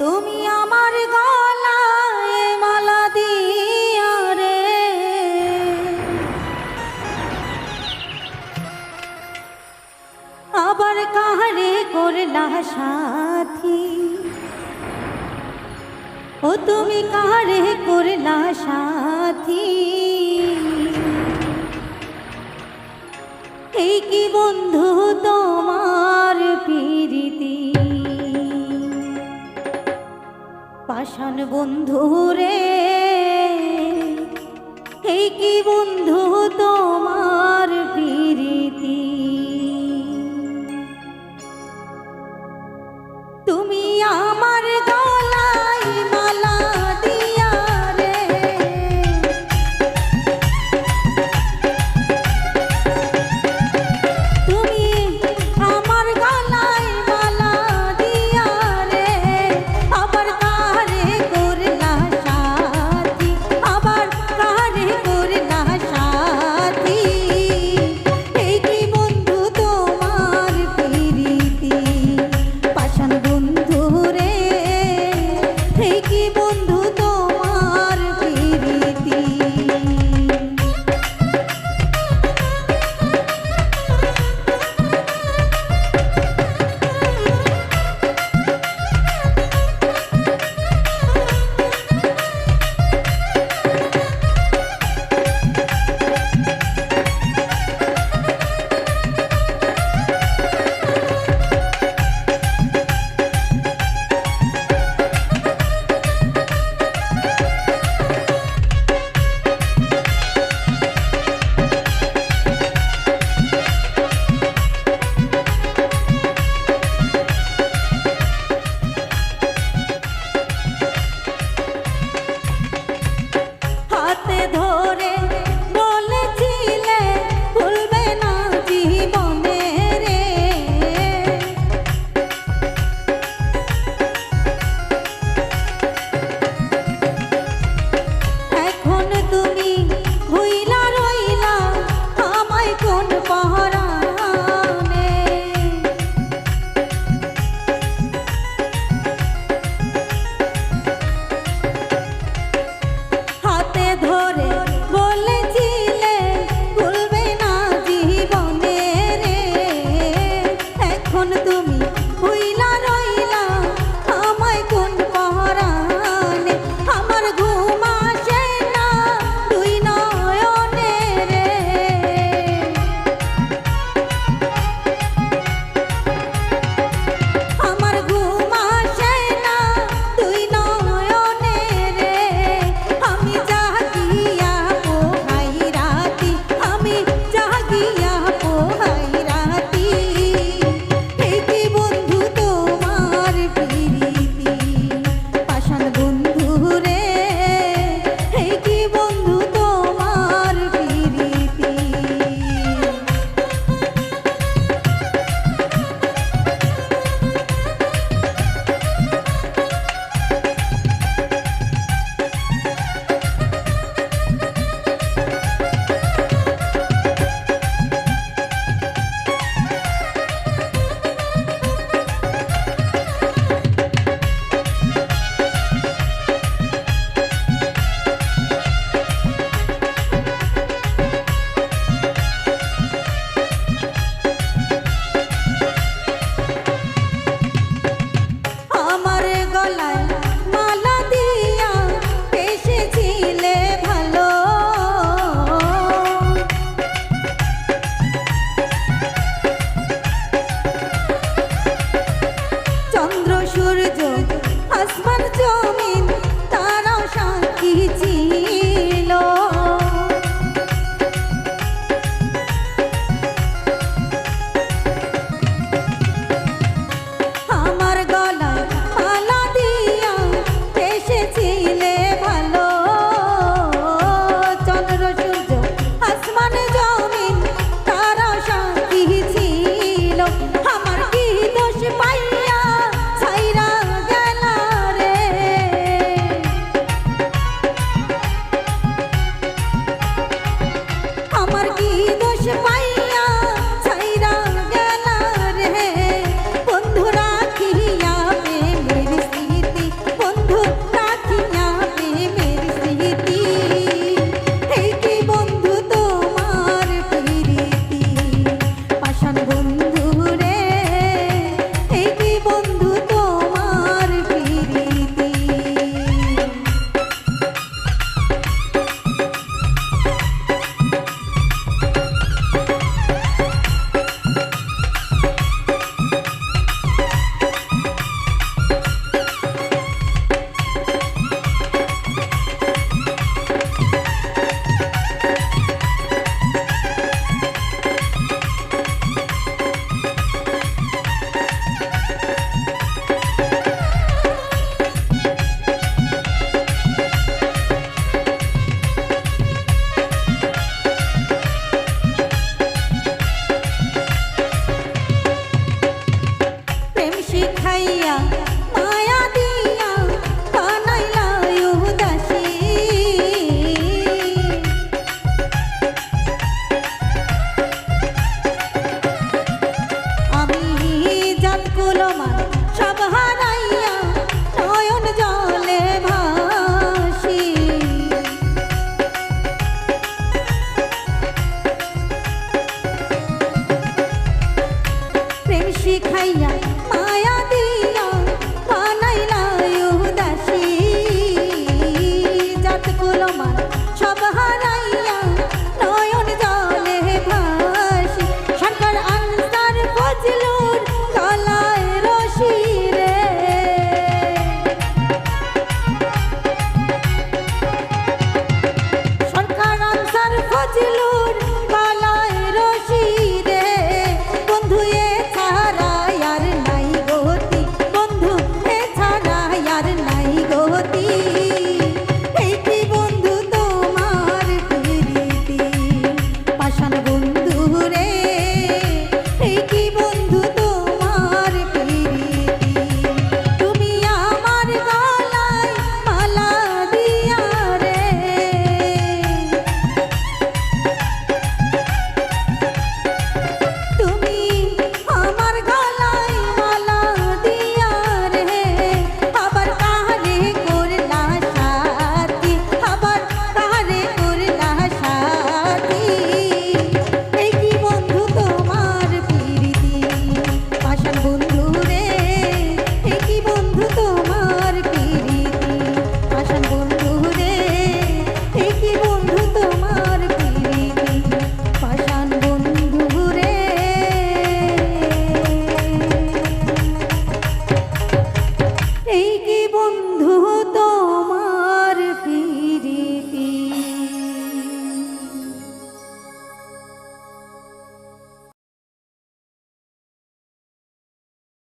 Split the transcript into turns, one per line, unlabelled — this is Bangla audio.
তুমি আমার গলায় মালা দিয়া রে। আবার কাহারে করলা সাথী? ও তুমি কাহারে করলা সাথী? এই কি বন্ধু তোমার সান বন্ধু রে। এই কি বন্ধু তোমার প্রীতি? তুমি আ শিখাইয়া